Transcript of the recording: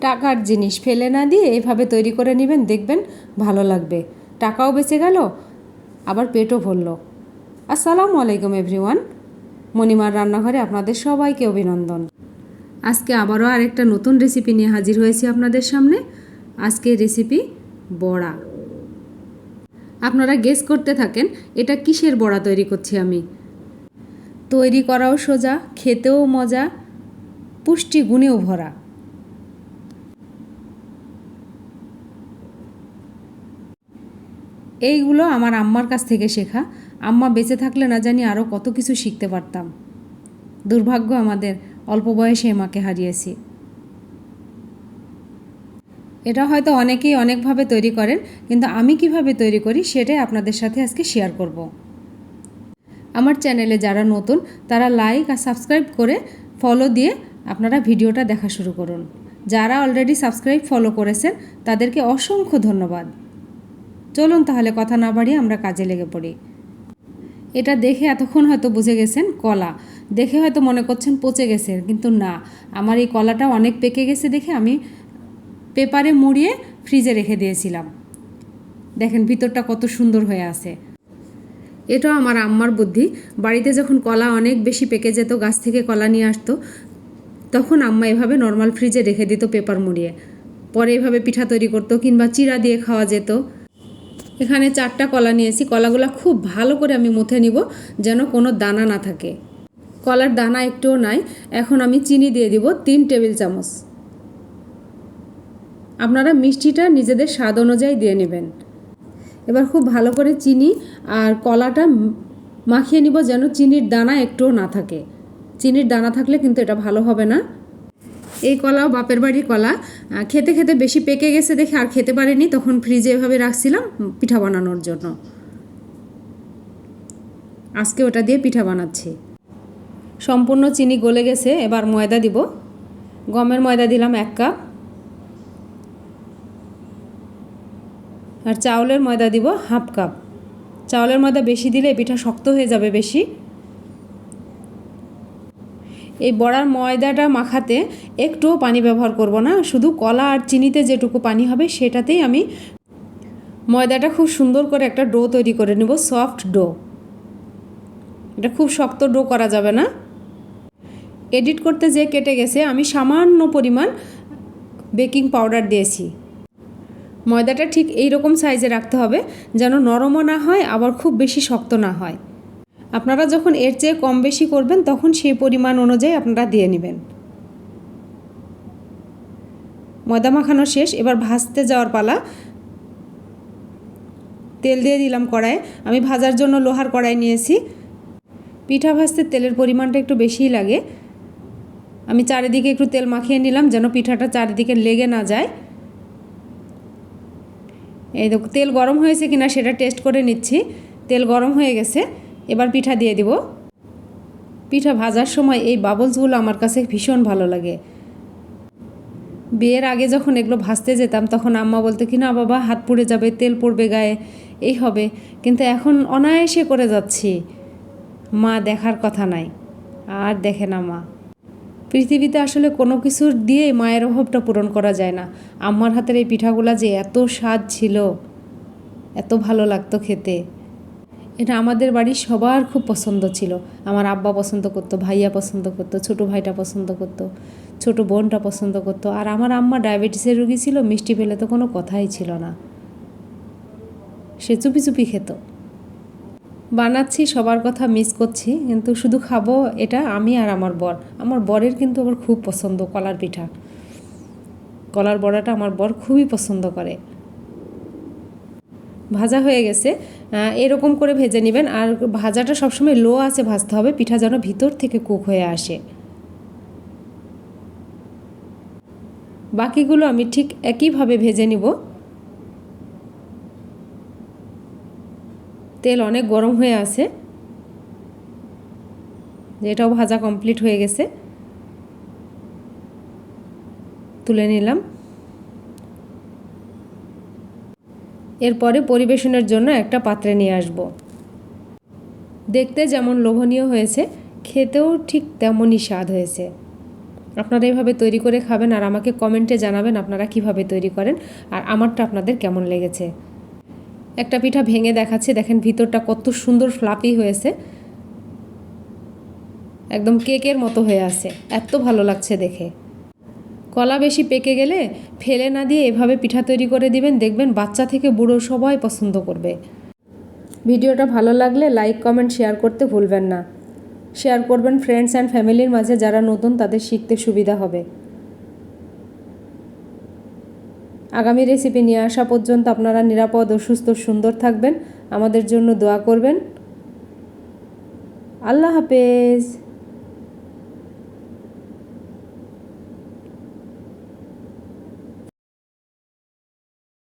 টাকার জিনিস ফেলে না দিয়ে এভাবে তৈরি করে নেবেন, দেখবেন ভালো লাগবে। টাকাও বেঁচে গেল, আবার পেটও ভরল। আসসালামু আলাইকুম এভরিওয়ান, মণিমার রান্নাঘরে আপনাদের সবাইকে অভিনন্দন। আজকে আবারও আরেকটা নতুন রেসিপি নিয়ে হাজির হয়েছি আপনাদের সামনে। আজকে রেসিপি বড়া। আপনারা গেস করতে থাকেন, এটা কিসের বড়া তৈরি করছি আমি? তৈরি করাও সোজা, খেতেও মজা পুষ্টি গুণেও ভরা। এইগুলো আমার আম্মার কাছ থেকে শেখা। আম্মা বেঁচে থাকলে না জানি আরও কত কিছু শিখতে পারতাম। দুর্ভাগ্য আমাদের, অল্প বয়সে মাকে হারিয়েছি। এটা হয়তো অনেকেই অনেকভাবে তৈরি করেন, কিন্তু আমি কীভাবে তৈরি করি সেটাই আপনাদের সাথে আজকে শেয়ার করব। আমার চ্যানেলে যারা নতুন, তারা লাইক আর সাবস্ক্রাইব করে ফলো দিয়ে আপনারা ভিডিওটা দেখা শুরু করুন। যারা অলরেডি সাবস্ক্রাইব ফলো করেছেন, তাদেরকে অসংখ্য ধন্যবাদ। চলুন তাহলে কথা না বাড়িয়ে আমরা কাজে লেগে পড়ি। এটা দেখে এতক্ষণ হয়তো বুঝে গেছেন, কলা। দেখে হয়তো মনে করছেন পচে গেছে, কিন্তু না। আমার এই কলাটা অনেক পেকে গেছে দেখে আমি পেপারে মুড়িয়ে ফ্রিজে রেখে দিয়েছিলাম। দেখেন ভিতরটা কত সুন্দর হয়ে আছে। এটাও আমার আম্মার বুদ্ধি। বাড়িতে যখন কলা অনেক বেশি পেকে যেত, গাছ থেকে কলা নিয়ে আসতো, তখন আম্মা এভাবে নর্মাল ফ্রিজে রেখে দিত পেপার মুড়িয়ে। পরে এভাবে পিঠা তৈরি করতো কিংবা চিরা দিয়ে খাওয়া যেত। এখানে চারটা কলা নিয়েছি। কলাগুলো খুব ভালো করে আমি মুথে নিব যেন কোনো দানা না থাকে। কলার দানা একটুও নাই। এখন আমি চিনি দিয়ে দিব তিন টেবিল চামচ। আপনারা মিষ্টিটা নিজেদের স্বাদ অনুযায়ী দিয়ে নেবেন। এবার খুব ভালো করে চিনি আর কলাটা মাখিয়ে নিব যেন চিনির দানা একটুও না থাকে। চিনির দানা থাকলে কিন্তু এটা ভালো হবে না। এই কলাও বাপের বাড়ির কলা খেতে খেতে বেশি পেকে গেছে দেখে আর খেতে পারিনি, তখন ফ্রিজে এভাবে রাখছিলাম পিঠা বানানোর জন্য। আজকে ওটা দিয়ে পিঠা বানাচ্ছি। সম্পূর্ণ চিনি গলে গেছে, এবার ময়দা দিব। গমের ময়দা দিলাম এক কাপ। আর চাউলের ময়দা দিব হাফ কাপ। চাউলের ময়দা বেশি দিলে পিঠা শক্ত হয়ে যাবে বেশি। এই বড়ার ময়দাটা মাখাতে একটুও পানি ব্যবহার করব না, শুধু কলা আর চিনিতে যেটুকু পানি হবে সেটাতেই আমি ময়দাটা খুব সুন্দর করে একটা ডো তৈরি করে নেব, সফট ডো। এটা খুব শক্ত ডো করা যাবে না। এডিট করতে যে কেটে গেছে, আমি সামান্য পরিমাণ বেকিং পাউডার দিয়েছি। ময়দাটা ঠিক এই রকম সাইজে রাখতে হবে, যেন নরমও না হয়, আবার খুব বেশি শক্ত না হয়। আপনারা যখন এর চেয়ে কম বেশি করবেন, তখন সেই পরিমাণ অনুযায়ী আপনারা দিয়ে নেবেন। ময়দা মাখানো শেষ, এবার ভাজতে যাওয়ার পালা। তেল দিয়ে দিলাম কড়াইয়ে। আমি ভাজার জন্য লোহার কড়াই নিয়েছি। পিঠা ভাজতে তেলের পরিমাণটা একটু বেশিই লাগে। আমি চারিদিকে একটু তেল মাখিয়ে নিলাম যেন পিঠাটা চারিদিকে লেগে না যায়। এই দেখো, তেল গরম হয়েছে কিনা সেটা টেস্ট করে নিচ্ছি। তেল গরম হয়ে গেছে। এবার পিঠা দিয়ে দিব। পিঠা ভাজার সময় এই বাবলসগুলো আমার কাছে ভীষণ ভালো লাগে। বিয়ের আগে যখন এগুলো ভাজতে যেতাম, তখন আম্মা বলতো, কি না বাবা, হাত পুড়ে যাবে, তেল পড়বে গায়ে, এই হবে। কিন্তু এখন অনায়াসে করে যাচ্ছি। মা দেখার কথা নাই, আর দেখে না মা। পৃথিবীতে আসলে কোনো কিছুর দিয়ে মায়ের অভাবটা পূরণ করা যায় না। আম্মার হাতের এই পিঠাগুলা যে এত স্বাদ ছিল, এত ভালো লাগতো খেতে। এটা আমাদের বাড়ির সবার খুব পছন্দ ছিল। আমার আব্বা পছন্দ করতো, ভাইয়া পছন্দ করতো, ছোটো ভাইটা পছন্দ করতো, ছোটো বোনটা পছন্দ করতো। আর আমার আম্মা ডায়াবেটিসের রুগী ছিল, মিষ্টি পেলে তো কোনো কথাই ছিল না। সে চুপি চুপি খেত। বানাচ্ছি, সবার কথা মিস করছি, কিন্তু শুধু খাব এটা আমি আর আমার বর। আমার বরের কিন্তু আমার খুব পছন্দ কলার পিঠা। কলার বড়াটা আমার বর খুবই পছন্দ করে। ভাজা হয়ে গেছে এরকম করে ভেজে নেবেন। আর ভাজাটা সবসময় লো আছে ভাজতে হবে, পিঠা যেন ভিতর থেকে কুক হয়ে আসে। বাকিগুলো আমি ঠিক একইভাবে ভেজে নিব। তেল অনেক গরম হয়ে আছে। এটাও ভাজা কমপ্লিট হয়ে গেছে। তুলে নিলাম। এরপরে পরিবেশনের জন্য একটা পাত্রে নিয়ে আসব। দেখতে যেমন লোভনীয় হয়েছে, খেতেও ঠিক তেমনই স্বাদ হয়েছে। আপনারা এইভাবে তৈরি করে খাবেন আর আমাকে কমেন্টে জানাবেন আপনারা কীভাবে তৈরি করেন আর আমারটা আপনাদের কেমন লেগেছে। একটা পিঠা ভেঙে দেখাচ্ছে, দেখেন ভিতরটা কত সুন্দর ফ্লাপি হয়েছে। একদম কেকের মতো হয়ে আছে, এত ভালো লাগছে দেখে। কলা বেশি পেকে গেলে ফেলে না দিয়ে এভাবে পিঠা তৈরি করে দিবেন, দেখবেন বাচ্চা থেকে বুড়ো সবাই পছন্দ করবে। ভিডিওটা ভালো লাগলে লাইক, কমেন্ট, শেয়ার করতে ভুলবেন না। শেয়ার করবেন ফ্রেন্ডস অ্যান্ড ফ্যামিলির মাঝে যারা নতুন, তাদের শিখতে সুবিধা হবে। আগামী রেসিপি নিয়ে আসা পর্যন্ত আপনারা নিরাপদ ও সুস্থ সুন্দর থাকবেন। আমাদের জন্য দোয়া করবেন। আল্লাহ হাফেজ।